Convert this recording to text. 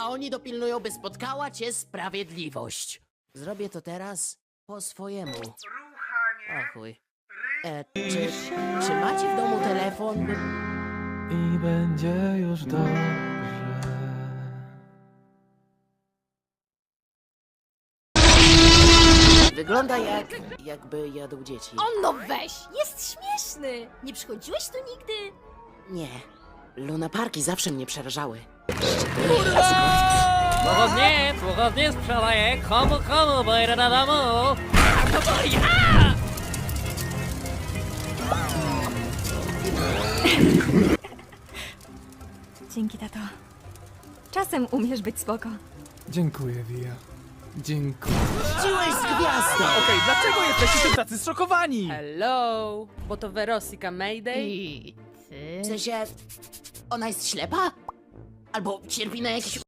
a oni dopilnują, by spotkała cię sprawiedliwość. Zrobię to teraz po swojemu. O chuj. E, czy, czy macie w domu telefon? I będzie już dobrze. Wygląda jak, jakby jadł dzieci. O no weź, jest śmieszny. Nie przychodziłeś tu nigdy? Nie. Lunaparki zawsze mnie przerażały. Pochodnie, pochodnie sprzedaję, komu komu, bo idę do domu. A to to ja! Dzięki, tato. Czasem umiesz być spoko. Dziękuję, Via. Dziękuję. Chciłeś z gwiazdą! Okej, dlaczego jesteście tym tacy zszokowani? Hello, bo to Werosyka Mayday? I ty? W sensie, ona jest ślepa? Albo cierpi na jakieś